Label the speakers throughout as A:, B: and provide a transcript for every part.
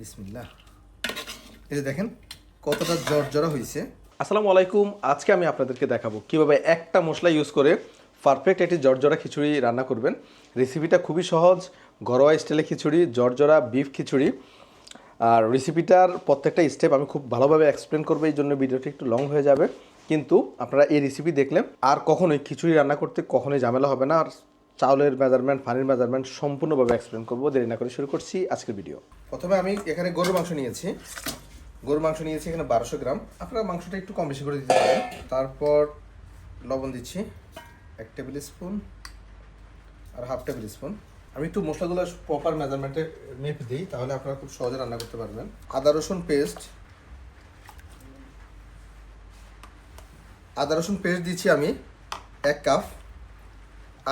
A: বিসমিল্লাহ। এই যে দেখেন, কতটা জর্জরা হয়েছে
B: আসসালামু আলাইকুম, আজকে আমি আপনাদেরকে দেখাবো কীভাবে একটা মশলা ইউজ করে পারফেক্ট একটি জর্জরা খিচুড়ি রান্না করবেন। রেসিপিটা খুবই সহজ, ঘরোয়া স্টাইলে খিচুড়ি, জর্জরা বিফ খিচুড়ি। আর রেসিপিটার প্রত্যেকটা স্টেপ আমি খুব ভালোভাবে এক্সপ্লেন করব, এই জন্য ভিডিওটি একটু লং হয়ে যাবে। কিন্তু আপনারা এই রেসিপি দেখলে আর কখনোই খিচুড়ি রান্না করতে কখনোই ঝামেলা হবে না। আর চাউলের মেজারমেন্ট পানির মেজারমেন্ট সম্পূর্ণভাবে এক্সপ্লেন করব। দেরি না করে শুরু করছি আজকের ভিডিও
A: প্রথমে আমি এখানে গরুর মাংস নিয়েছি। গরুর মাংস নিয়েছি এখানে বারোশো গ্রাম। আপনারা মাংসটা একটু কম বেশি করে দিতে পারেন। তারপর লবণ দিচ্ছি এক টেবিল স্পুন আর হাফ টেবিল স্পুন আমি একটু মশলাগুলো প্রপার মেজারমেন্টে মেপে দিই, তাহলে আপনারা খুব সহজে রান্না করতে পারবেন। আদা, রসুন পেস্ট আদা, রসুন পেস্ট দিচ্ছি আমি এক কাপ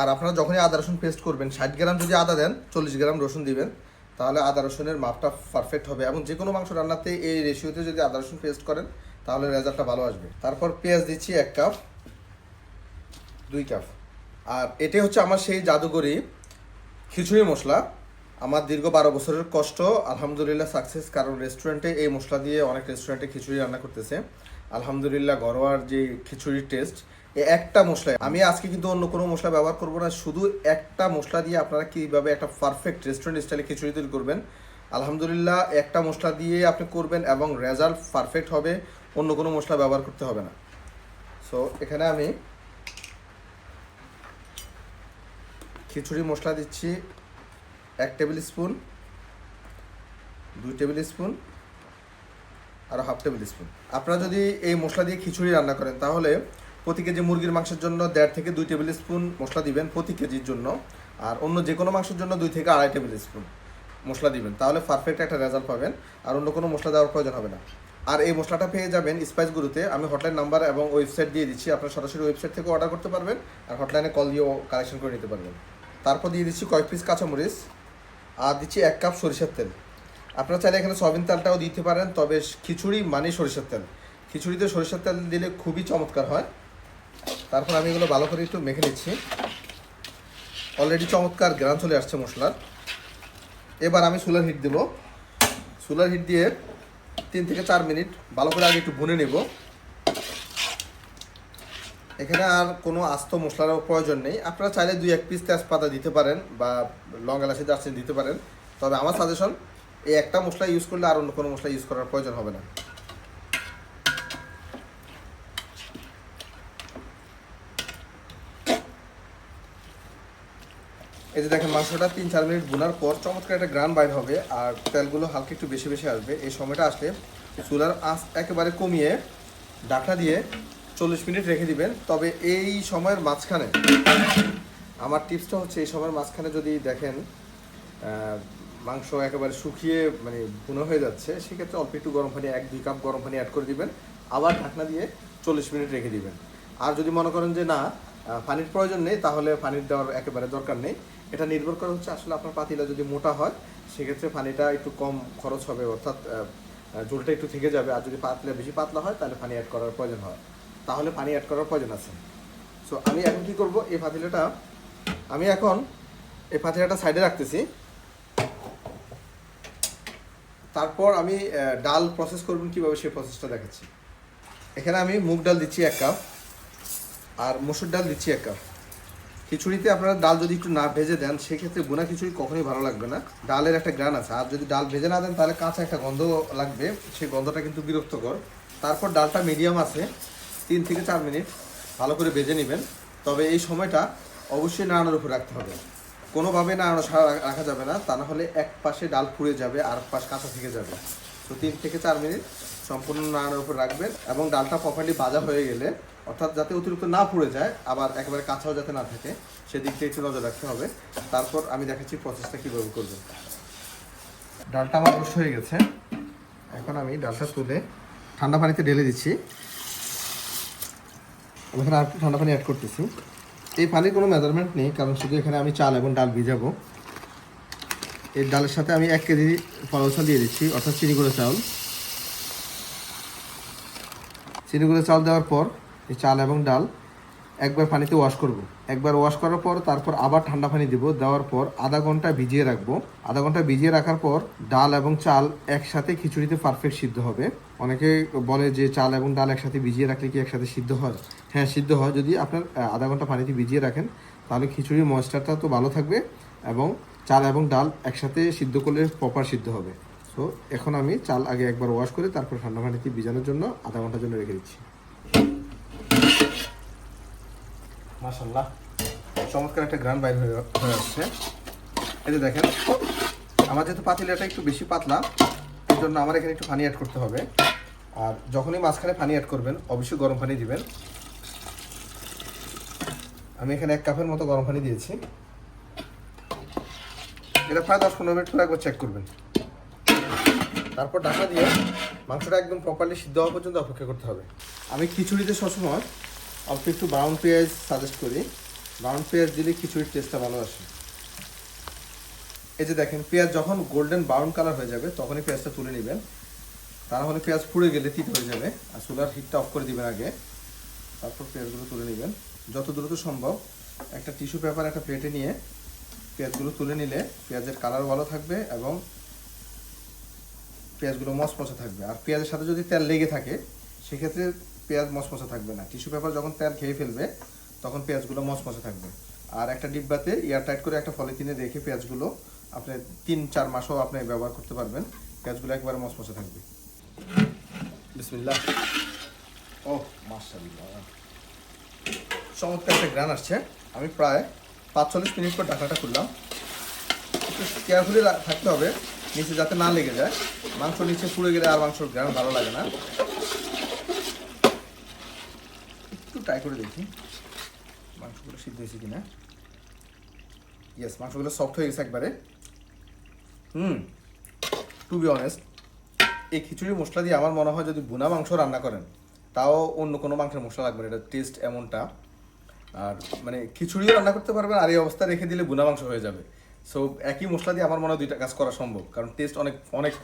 A: আর আপনারা যখনই আদা রসুন পেস্ট করবেন, ষাট গ্রাম যদি আদা দেন, চল্লিশ গ্রাম রসুন দিবেন, তাহলে আদা রসুনের মাপটা পারফেক্ট হবে। এবং যে কোনো মাংস রান্নাতে এই রেশিওতে যদি আদা রসুন পেস্ট করেন, তাহলে রেজাল্টটা ভালো আসবে। তারপর পেঁয়াজ দিচ্ছি এক কাপ, দুই কাপ। আর এটাই হচ্ছে আমার সেই জাদুগরি খিচুড়ি মশলা। আমার দীর্ঘ বারো বছরের কষ্ট, আলহামদুলিল্লাহ সাকসেস কারণ রেস্টুরেন্টে এই মশলা দিয়ে অনেক রেস্টুরেন্টে খিচুড়ি রান্না করতেছে। আলহামদুলিল্লাহ ঘরোয়ার যে খিচুড়ির টেস্ট একটা মশলা। আমি আজকে কিন্তু অন্য কোনো মশলা ব্যবহার করব না, শুধু একটা মশলা দিয়ে আপনারা কীভাবে একটা পারফেক্ট রেস্টুরেন্ট স্টাইলে খিচুড়ি তৈরি করবেন। আলহামদুলিল্লাহ, একটা মশলা দিয়ে আপনি করবেন এবং রেজাল্ট পারফেক্ট হবে, অন্য কোনো মশলা ব্যবহার করতে হবে না। সো এখানে আমি খিচুড়ি মশলা দিচ্ছি, এক টেবিল স্পুন দুই টেবিল স্পুন আর হাফ টেবিল স্পুন আপনারা যদি এই মশলা দিয়ে খিচুড়ি রান্না করেন, তাহলে প্রতি কেজি মুরগির মাংসের জন্য দেড় থেকে দুই টেবিল স্পুন মশলা দিবেন প্রতি কেজির জন্য। আর অন্য যে কোনো মাংসের জন্য দুই থেকে আড়াই টেবিল স্পুন মশলা দিবেন। তাহলে পারফেক্ট একটা রেজাল্ট পাবেন আর অন্য কোনো মশলা দেওয়ার প্রয়োজন হবে না। আর এই মশলাটা পেয়ে যাবেন স্পাইস গুরুতে আমি হটলাইন নাম্বার এবং ওয়েবসাইট দিয়ে দিচ্ছি। আপনারা সরাসরি ওয়েবসাইট থেকে অর্ডার করতে পারবেন আর হটলাইনে কল দিয়েও কালেকশন করে নিতে পারবেন। তারপর দিয়ে দিচ্ছি কয়েক পিস কাঁচামরিচ। আর দিচ্ছি এক কাপ সরিষার তেল। আপনারা চাইলে এখানে সয়াবিন তেলটাও দিতে পারেন, তবে খিচুড়ি মানে সরিষার তেল। খিচুড়িতে সরিষার তেল দিলে খুবই চমৎকার হয়। তারপর আমি এগুলো ভালো করে একটু মেখে নিচ্ছি। অলরেডি চমৎকার গ্রান চলে আসছে মশলার। এবার আমি সোলার হিট দেবো। সোলার হিট দিয়ে তিন থেকে চার মিনিট ভালো করে আগে একটু ভুনে নেব। এখানে আর কোনো আস্ত মশলার প্রয়োজন নেই। আপনারা চাইলে দুই এক পিস তেজপাতা দিতে পারেন বা লং এলাচি, দারচিনি দিতে পারেন। তবে আমার সাজেশন এই একটা মশলা ইউজ করলে আর অন্য কোনো মশলা ইউজ করার প্রয়োজন হবে না। এই যে দেখেন, মাংসটা তিন চার মিনিট বোনার পর চমৎকার একটা গ্রান বাইর হবে আর তেলগুলো হালকা একটু বেশি বেশি আসবে। এই সময়টা আসলে চুলার আঁচ একেবারে কমিয়ে ডাটা দিয়ে চল্লিশ মিনিট রেখে দিবেন। তবে এই সময়ের মাঝখানে, আমার টিপসটা হচ্ছে এই সময়ের মাঝখানে যদি দেখেন মাংস একেবারে শুকিয়ে মানে ভুনো হয়ে যাচ্ছে, সেক্ষেত্রে অল্প একটু গরম পানি, এক দুই কাপ গরম পানি অ্যাড করে দিবেন। আবার ঢাকনা দিয়ে চল্লিশ মিনিট রেখে দিবেন। আর যদি মনে করেন যে না পানির প্রয়োজন নেই, তাহলে পানির দেওয়ার একেবারে দরকার নেই। এটা নির্ভর করে হচ্ছে আসলে আপনার পাতিলা যদি মোটা হয় সেক্ষেত্রে পানিটা একটু কম খরচ হবে অর্থাৎ আহ, একটু থেকে যাবে। আর যদি পাতলা বেশি পাতলা হয় তাহলে পানি অ্যাড করার প্রয়োজন হয়। তাহলে পানি অ্যাড করার প্রয়োজন আছে। সো আমি এখন কি করব? এই পাতিলাটা আমি এখন এই পাতিলাটা সাইডে রাখতেছি। তারপর আমি ডাল প্রসেস করবেন কীভাবে সেই প্রসেসটা দেখাচ্ছি। এখানে আমি মুগ ডাল দিচ্ছি এক কাপ আর মসুর ডাল দিচ্ছি এক কাপ। খিচুড়িতে আপনারা ডাল যদি একটু না ভেজে দেন, সেক্ষেত্রে বোনা খিচুড়ি কখনোই ভালো লাগবে না। ডালের একটা গ্রান আছে। আর যদি ডাল ভেজে না দেন, তাহলে কাঁচা একটা গন্ধ লাগবে। সেই গন্ধটা কিন্তু বিরক্তকর। তারপর ডালটা মিডিয়াম আছে, তিন থেকে চার মিনিট ভালো করে ভেজে নেবেন। তবে এই সময়টা অবশ্যই নাড়ানোর উপর রাখতে হবে। কোনোভাবে নাড়ানো ছাড়া রা- রাখা যাবে না। তা না হলে এক পাশে ডাল পুড়ে যাবে, আর পাশ কাঁচা থেকে যাবে। তো তিন থেকে চার মিনিট সম্পূর্ণ নাড়ানোর উপর রাখবেন এবং ডালটা প্রপারলি ভাজা হয়ে গেলে অর্থাৎ যাতে অতিরিক্ত না পুড়ে যায়, আবার একেবারে কাঁচাও যাতে না থাকে সেদিকটা একটু নজর রাখতে হবে। তারপর আমি দেখাচ্ছি প্রসেসটা কীভাবে করবেন। ডালটা আমার রোস্ট হয়ে গেছে। এখন আমি ডালটা তুলে ঠান্ডা পানিতে ঢেলে দিচ্ছি। আমি এখানে আর ঠান্ডা পানি অ্যাড করতেছি। এই পানির কোনো মেজারমেন্ট নেই, কারণ শুধু এখানে আমি চাল এবং ডাল ভিজাবো। এই ডালের সাথে আমি এক কেজি ফলাও চাল দিয়ে দিচ্ছি, অর্থাৎ চিনি গুঁড়ো চাউল চিনি গুঁড়ো চাল দেওয়ার পর এই চাল এবং ডাল একবার পানিতে ওয়াশ করব। একবার ওয়াশ করার পর, তারপর আবার ঠান্ডা পানি দিব। দেওয়ার পর আধা ঘণ্টা ভিজিয়ে রাখব। আধা ঘণ্টা ভিজিয়ে রাখার পর ডাল এবং চাল একসাথে খিচুড়িতে পারফেক্ট সিদ্ধ হবে। অনেকে বলে যে চাল এবং ডাল একসাথে ভিজিয়ে রাখলে কি একসাথে সিদ্ধ হয়? হ্যাঁ সিদ্ধ হয়। যদি আপনার আধা ঘণ্টা পানিতে ভিজিয়ে রাখেন, তাহলে খিচুড়ির ময়েশ্চারটা তো ভালো থাকবে এবং চাল এবং ডাল একসাথে সিদ্ধ করলে প্রপার সিদ্ধ হবে। তো এখন আমি চাল আগে একবার ওয়াশ করে, তারপর ঠান্ডা পানিতে ভিজানোর জন্য আধা ঘণ্টার জন্য রেখে দিচ্ছি। মাশাল্লাহ চমৎকার একটা গ্রান বাইর হয়ে হয়ে আসছে। যে দেখেন, আমার যেহেতু পাতিলাটা একটু বেশি পাতলা, এই জন্য আমার এখানে একটু পানি অ্যাড করতে হবে। আর যখনই মাঝখানে পানি অ্যাড করবেন, অবশ্যই গরম পানি দিবেন। আমি এখানে এক কাপের মতো গরম পানি দিয়েছি। এটা প্রায় দশ পনেরো মিনিট পরে একবার চেক করবেন। তারপর ঢাকা দিয়ে মাংসটা একদম প্রপারলি সিদ্ধ হওয়া পর্যন্ত অপেক্ষা করতে হবে। আমি খিচুড়িতে সবসময় অল্প একটু ব্রাউন পেঁয়াজ সাজেস্ট করি। ব্রাউন পেঁয়াজ দিলে খিচুড়ির টেস্টটা ভালো আসে। এই যে দেখেন পেঁয়াজ যখন গোল্ডেন ব্রাউন কালার হয়ে যাবে, তখনই পেঁয়াজটা তুলে নেবেন। তা না হলে পেঁয়াজ পুড়ে গেলে তিত হয়ে যাবে, আর চুলার হিটটা অফ করে দিবেন আগে। তারপর পেঁয়াজগুলো তুলে নেবেন। যত দ্রুত সম্ভব একটা টিস্যু পেপার একটা প্লেটে নিয়ে পেঁয়াজগুলো তুলে নিলে পেঁয়াজের কালার ভালো থাকবে এবং পেঁয়াজগুলো মচমচে থাকবে। আর পেঁয়াজের সাথে যদি তেল লেগে থাকে, সেক্ষেত্রে পেঁয়াজ মচমচে থাকবে না। টিস্যু পেপার যখন তেল খেয়ে ফেলবে, তখন পেঁয়াজগুলো মচমচে থাকবে। আর একটা ডিব্বাতে এয়ার টাইট করে একটা পলিথিনে রেখে পেঁয়াজগুলো আপনি তিন, চার মাসও আপনি ব্যবহার করতে পারবেন। পেঁয়াজগুলো একবারে মচমচে থাকবে। বিসমিল্লাহ। ও মাশাআল্লাহ। চমৎকার একটা গ্রান আসছে। আমি প্রায় পাঁচচল্লিশ মিনিট পর ঢাকাটা খুললাম। একটু কেয়ারফুলি থাকতে হবে, নিচে যাতে না লেগে যায়। মাংস নিচে পুড়ে গেলে আর মাংসর গ্রান ভালো লাগে না একটু ট্রাই করে দেখি। মাংসগুলো সিদ্ধ হয়েছে কিনা? ইয়েস মাংসগুলো সফট হয়ে গেছে একবারে। হুম টু বি অনেস্ট এই খিচুড়ি মশলা দিয়ে আমার মনে হয় যদি বুনা মাংস রান্না করেন, তাও অন্য কোনো মাংসের মশলা লাগবে না, এটা টেস্ট এমনটা। আর মানে খিচুড়িও রান্না করতে পারবেন, আর এই অবস্থা রেখে দিলে বুনা মাংস হয়ে যাবে। সো একই মশলা দিয়ে আমার মনে হয় দুইটা কাজ করা সম্ভব, কারণ টেস্ট অনেক অনেক।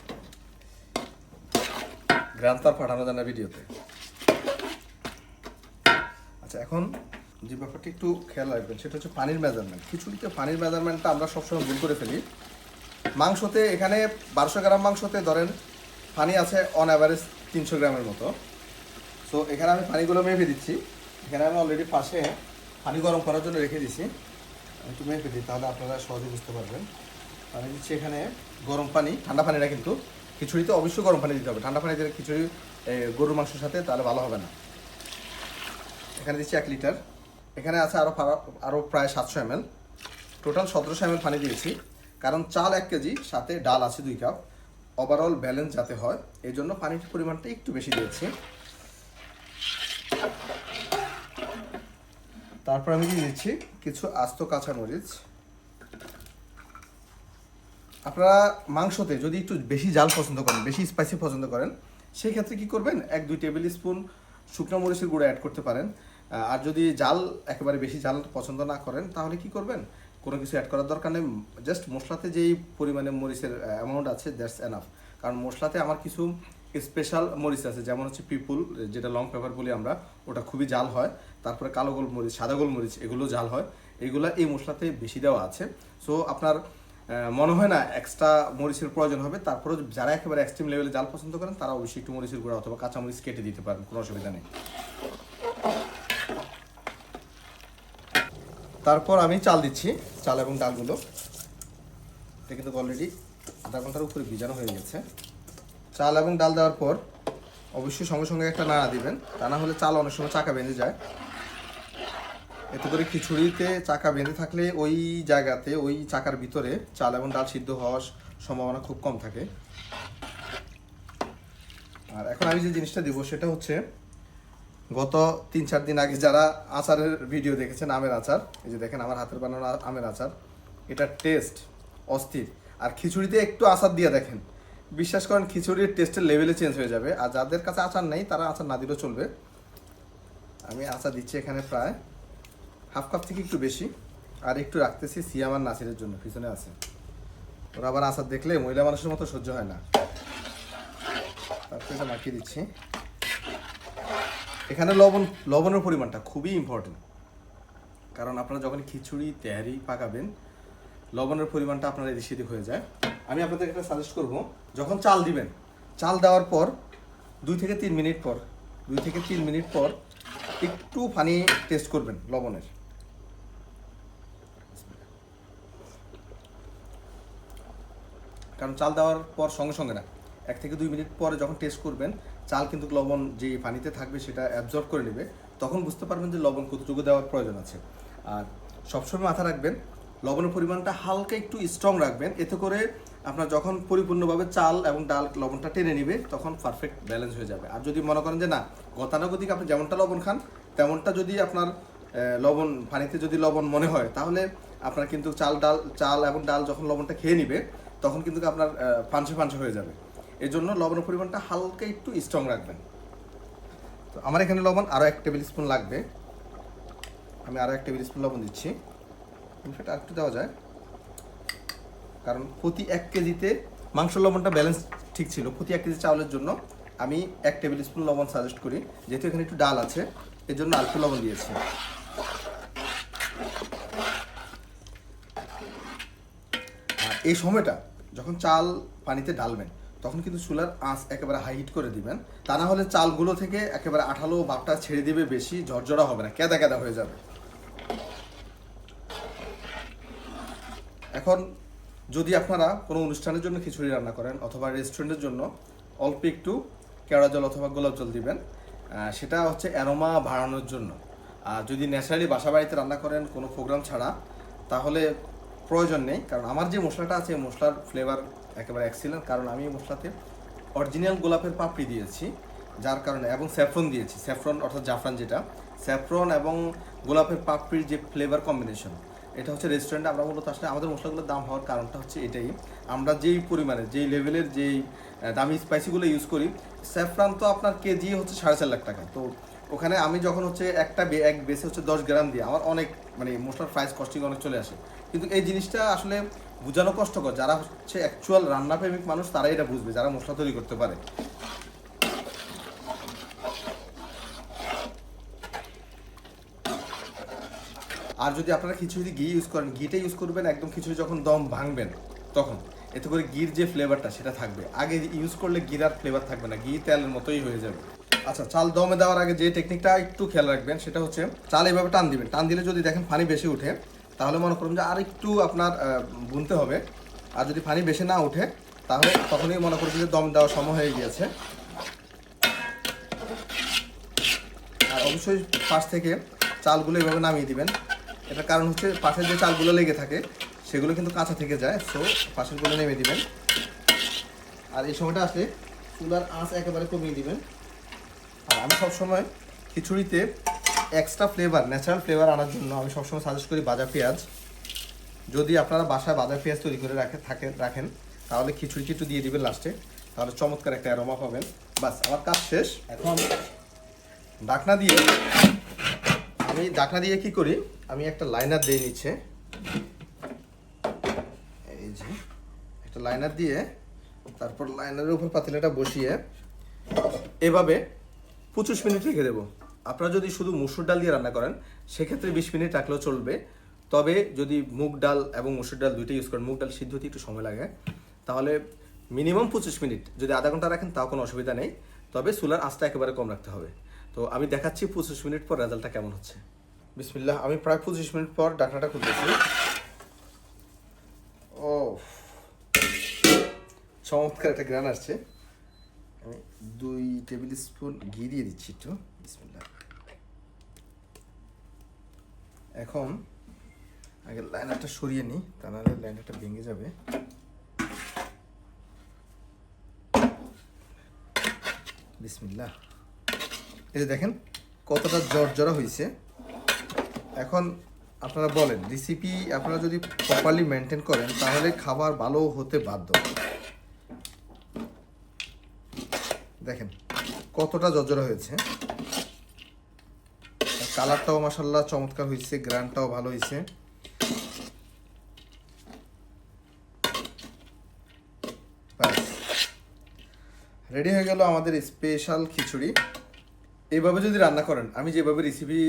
A: গ্রাম তার পাঠানো যায় না ভিডিওতে। আচ্ছা এখন যে ব্যাপারটা একটু খেয়াল রাখবেন, সেটা হচ্ছে পানির মেজারমেন্ট খিচুড়িতে পানির মেজারমেন্টটা আমরা সবসময় ভুল করে ফেলি। মাংসতে, এখানে বারোশো গ্রাম মাংসতে ধরেন পানি আছে অন অ্যাভারেজ তিনশো গ্রামের মতো। সো এখানে আমি পানিগুলো মেপে দিচ্ছি। এখানে আমি অলরেডি পাশে পানি গরম করার জন্য রেখে দিচ্ছি আমি একটু মেপে দিই, তাহলে আপনারা সহজে বুঝতে পারবেন। আমি দিচ্ছি এখানে গরম পানি, ঠান্ডা পানি না কিন্তু। খিচুড়িতে অবশ্যই গরম পানি দিতে হবে। ঠান্ডা পানি দিলে খিচুড়ি গরুর মাংসের সাথে তাহলে ভালো হবে না। এখানে দিচ্ছি এক লিটার। এখানে আছে আরও আরও প্রায় সাতশো এমএল। টোটাল সতেরোশো এমএল পানি দিয়েছি। কারণ চাল এক কেজি, সাথে ডাল আছে দুই কাপ। ওভারঅল ব্যালেন্স যাতে হয় এই জন্য পানির পরিমাণটা একটু বেশি দিয়েছি। তারপর আমি দিয়ে দিচ্ছি কিছু আস্ত কাঁচা মরিচ। আপনারা মাংসতে যদি একটু বেশি জাল পছন্দ করেন, বেশি স্পাইসি পছন্দ করেন, সেই ক্ষেত্রে কি করবেন? এক দুই টেবিল স্পুন শুকনো মরিচের গুঁড়ো অ্যাড করতে পারেন। আর যদি জাল একেবারে বেশি জাল পছন্দ না করেন, তাহলে কি করবেন? কোনো কিছু অ্যাড করার দরকার নেই। জাস্ট মশলাতে যেই পরিমাণে মরিচের অ্যামাউন্ট আছে দ্যাটস এনাফ কারণ মশলাতে আমার কিছু স্পেশাল মরিচ আছে, যেমন হচ্ছে পিপুল, যেটা লং পেপার বলি আমরা, ওটা খুবই জাল হয়। তারপরে কালো গোল মরিচ সাদা গোল মরিচ এগুলো জাল হয়। এগুলো এই মশলাতে বেশি দেওয়া আছে। সো আপনার মনে হয় না এক্সট্রা মরিচের প্রয়োজন হবে। তারপরে যারা একেবারে এক্সট্রিম লেভেলে জাল পছন্দ করেন, তারা অবশ্যই একটু মরিচের গুঁড়া অথবা কাঁচা মরিচ কেটে দিতে পারেন, কোনো অসুবিধা নেই। তারপর আমি চাল দিচ্ছি, চাল এবং ডালগুলো। এটা কিন্তু অলরেডি আধা ঘণ্টার উপরে ভিজানো হয়ে গেছে। চাল এবং ডাল দেওয়ার পর অবশ্যই সঙ্গে সঙ্গে একটা নাড়া দিবেন। তা না হলে চাল অনেক সময় চাকা বেঁধে যায়। এতে করে খিচুড়িতে চাকা বেঁধে থাকলে ওই জায়গাতে, ওই চাকার ভিতরে চাল এবং ডাল সিদ্ধ হওয়ার সম্ভাবনা খুব কম থাকে। আর এখন আমি যে জিনিসটা দিব সেটা হচ্ছে গত তিন, চার দিন আগে যারা আচারের ভিডিও দেখেছেন, আমের আচার, এই যে দেখেন আমার হাতের বানানো আমের আচার, এটা টেস্ট অস্থির। আর খিচুড়িতে একটু আচার দিয়ে দেখেন, বিশ্বাস করেন খিচুড়ির টেস্টের লেভেলে চেঞ্জ হয়ে যাবে। আর যাদের কাছে আচার নেই, তারা আচার না দিলেও চলবে। আমি আচার দিচ্ছি এখানে প্রায় হাফ কাপ থেকে একটু বেশি। আর একটু রাখতেছি সিয়াম আর নাসিরের জন্য, পিছনে আছে। ওরা আবার আচার দেখলে মহিলা মানুষের মতো সহ্য হয় না। তারপরে এটা মাখিয়ে দিচ্ছি। এখানে লবণ, লবণের পরিমাণটা খুবই ইম্পর্টেন্ট
B: কারণ আপনারা যখন খিচুড়ি, তেহারি পাকাবেন, লবণের পরিমাণটা আপনার এদিক সেদিক হয়ে যায়। আমি আপনাদের একটা সাজেস্ট করব, যখন চাল দিবেন, চাল দেওয়ার পর দুই থেকে তিন মিনিট পর, দুই থেকে তিন মিনিট পর একটু পানি টেস্ট করবেন লবণের। কারণ চাল দেওয়ার পর সঙ্গে সঙ্গে না, এক থেকে দুই মিনিট পরে যখন টেস্ট করবেন চাল কিন্তু লবণ যে পানিতে থাকবে সেটা অ্যাবজর্ব করে নেবে, তখন বুঝতে পারবেন যে লবণ কতটুকু দেওয়ার প্রয়োজন আছে। আর সবসময় মাথা রাখবেন, লবণের পরিমাণটা হালকা একটু স্ট্রং রাখবেন, এতে করে আপনার যখন পরিপূর্ণভাবে চাল এবং ডাল লবণটা টেনে নিবে, তখন পারফেক্ট ব্যালেন্স হয়ে যাবে। আর যদি মনে করেন যে না, গতানুগতিক আপনি যেমনটা লবণ খান, তেমনটা যদি আপনার লবণ, পানিতে যদি লবণ মনে হয়, তাহলে আপনার কিন্তু চাল ডাল, চাল এবং ডাল যখন লবণটা খেয়ে নিবে, তখন কিন্তু আপনার পাঞ্চে পাঞ্চে হয়ে যাবে। এর জন্য লবণের পরিমাণটা হালকা একটু স্ট্রং রাখবেন। তো আমার এখানে লবণ আরও এক টেবিল স্পুন লাগবে। আমি আরও এক টেবিল স্পুন লবণ দিচ্ছি। সেটা একটু দেওয়া যায়। কারণ প্রতি এক কেজিতে মাংস লবণটা ব্যালেন্স ঠিক ছিল। প্রতি এক কেজি চাউলের জন্য আমি এক টেবিল স্পুন লবণ সাজেস্ট করি। যেহেতু এখানে একটু ডাল আছে এর জন্য অল্প লবণ দিয়েছি। এই সময়টা যখন চাল পানিতে ঢালবেন তখন কিন্তু চুলার আঁচ একেবারে হাই হিট করে দিবেন। তা না হলে চালগুলো থেকে একেবারে আঠালো ভাবটা ছেড়ে দিবে বেশি, ঝরঝরা হবে না কেদা কেদা হয়ে যাবে। এখন যদি আপনারা কোনো অনুষ্ঠানের জন্য খিচুড়ি রান্না করেন অথবা রেস্টুরেন্টের জন্য, অল্প একটু কেওড়া জল অথবা গোলাপ জল দিবেন সেটা হচ্ছে অ্যারোমা বাড়ানোর জন্য। আর যদি ন্যাচারালি বাসা বাড়িতে রান্না করেন কোনো প্রোগ্রাম ছাড়া, তাহলে প্রয়োজন নেই, কারণ আমার যে মশলাটা আছে, মশলার ফ্লেভার একেবারে এক্সিলেন্ট কারণ আমি মশলাতে অরিজিনাল গোলাপের পাপড়ি দিয়েছি, যার কারণে, এবং স্যাফরন দিয়েছি স্যাফরন অর্থাৎ জাফরান যেটা স্যাফরন এবং গোলাপের পাপড়ির যে ফ্লেভার কম্বিনেশন এটা হচ্ছে রেস্টুরেন্টে আমরা মূলত আসলে আমাদের মশলাগুলোর দাম হওয়ার কারণটা হচ্ছে এটাই, আমরা যেই পরিমাণে, যেই লেভেলের যেই দামি স্পাইসিগুলো ইউজ করি স্যাফরান তো আপনার কেজি হচ্ছে সাড়ে চার লাখ টাকা, তো ওখানে আমি যখন হচ্ছে একটা এক বেসে হচ্ছে দশ গ্রাম দিয়ে, আমার অনেক মানে মশলার প্রাইস কস্টিং অনেক চলে আসে, কিন্তু এই জিনিসটা আসলে বোঝানো কষ্টকর। যারা হচ্ছে অ্যাকচুয়াল রান্নাপ্রেমিক মানুষ, তারাই এটা বুঝবে, যারা মশলা তৈরি করতে পারে। আর যদি আপনারা খিচুড়ি ঘি ইউজ করেন, ঘিটা ইউজ করবেন, একদম খিচুড়ি যখন দম ভাঙবেন, তখন। এতে করে ঘির যে ফ্লেভারটা সেটা থাকবে। আগে ইউজ করলে ঘির আর ফ্লেভার থাকবে না, ঘি তেলের মতোই হয়ে যাবে। আচ্ছা চাল দমে দেওয়ার আগে যে টেকনিকটা একটু খেয়াল রাখবেন, সেটা হচ্ছে চাল এভাবে টান দিবেন। টান দিলে যদি দেখেন পানি বেশি উঠে তাহলে মনে করুন যে আর একটু আপনার বুনতে হবে। আর যদি পানি বেশি না উঠে তাহলে তখনই মনে করবেন যে দম দেওয়ার সময় হয়ে গিয়েছে। আর অবশ্যই পাশ থেকে চালগুলো এভাবে নামিয়ে দিবেন। এটার কারণ হচ্ছে পাশের যে চালগুলো লেগে থাকে, সেগুলো কিন্তু কাঁচা থেকে যায় সো পাশেরগুলো নেমে দিবেন। আর এই সময়টা আসলে চুলার আঁচ একেবারে কমিয়ে দিবেন। আর আমি সবসময় খিচুড়িতে এক্সট্রা ফ্লেভার ন্যাচারাল ফ্লেভার আনার জন্য আমি সবসময় সাজেস্ট করি বাজা পেঁয়াজ। যদি আপনারা বাসায় বাজা পেঁয়াজ তৈরি করে রাখে, থাকে, রাখেন, তাহলে খিচুড়ি একটু দিয়ে দিবেন লাস্টে তাহলে চমৎকার একটা অ্যারোমা পাবেন। বাস, আমার কাজ শেষ। এখন ডাকনা দিয়ে, আমি ডাকনা দিয়ে কি করি? আমি একটা লাইনার দিয়ে নিচ্ছে এই যে, একটা লাইনার দিয়ে তারপর লাইনারের উপর পাতিলাটা বসিয়ে এভাবে পঁচিশ মিনিট রেখে দেবো। আপনারা যদি শুধু মুসুর ডাল দিয়ে রান্না করেন, সেক্ষেত্রে বিশ মিনিট রাখলেও চলবে। তবে যদি মুগ ডাল এবং মুসুর ডাল দুইটা ইউজ করেন, মুগ ডাল সিদ্ধ হতে একটু সময় লাগে, তাহলে মিনিমাম পঁচিশ মিনিট, যদি আধা ঘণ্টা রাখেন তাও কোনো অসুবিধা নেই। তবে চুলার আঁচটা একেবারে কম রাখতে হবে। তো আমি দেখাচ্ছি পঁচিশ মিনিট পর রেজাল্টটা কেমন হচ্ছে। বিসমিল্লাহ, আমি প্রায় পঁচিশ মিনিট পর ডাকনাটা খুলতেছি। ও চমৎকার একটা গ্রান আসছে। আমি দুই টেবিল স্পুন ঘি দিয়ে দিচ্ছি একটু। বিসমিল্লাহ। এখন আগে লাইনারটা সরিয়ে নিই, তা নাহলে লাইনারটা ভেঙে যাবে। বিসমিল্লাহ। এই যে দেখেন, কতটা জর্জরা হয়েছে এখন আপনারা বলেন রেসিপি আপনারা যদি প্রপারলি মেনটেন করেন, তাহলে খাবার ভালো হতে বাধ্য। দেখেন, কতটা জর্জরা হয়েছে। কালারটাও মাসাল্লাহ চমৎকার হয়েছে গ্রানটাও ভালো হয়েছে রেডি হয়ে গেল আমাদের স্পেশাল খিচুড়ি।
A: এইভাবে যদি রান্না করেন, আমি যেভাবে রেসিপি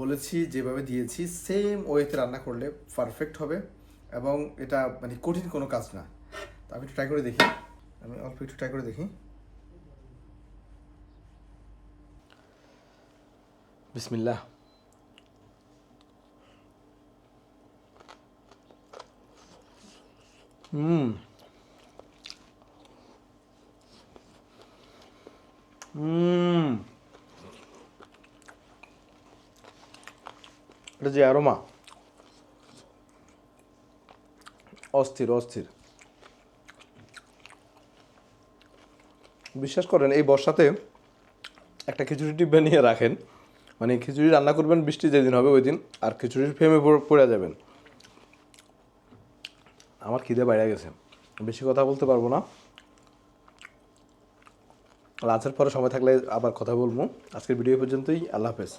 A: বলেছি, যেভাবে দিয়েছি সেম ওয়েতে রান্না করলে পারফেক্ট হবে এবং এটা মানে কঠিন কোনো কাজ না। তো আমি একটু ট্রাই করে দেখি। আমি অল্প একটু ট্রাই করে দেখি।
B: বিসমিল্লাহ হুম হুম এটা যে অ্যারোমা অস্থির অস্থির বিশ্বাস করেন, এই বর্ষাতে একটা খিচুড়ি টিপ নিয়ে রাখেন। মানে খিচুড়ি রান্না করবেন, বৃষ্টি যেদিন হবে ওই দিন, আর খিচুড়ির ফ্রেমে পড়ে যাবেন। আমার খিদে বাইরে গেছে। বেশি কথা বলতে পারব না। লাঞ্চের পরে সময় থাকলে আবার কথা বলব। আজকের ভিডিও পর্যন্তই। আল্লাহ হাফেজ।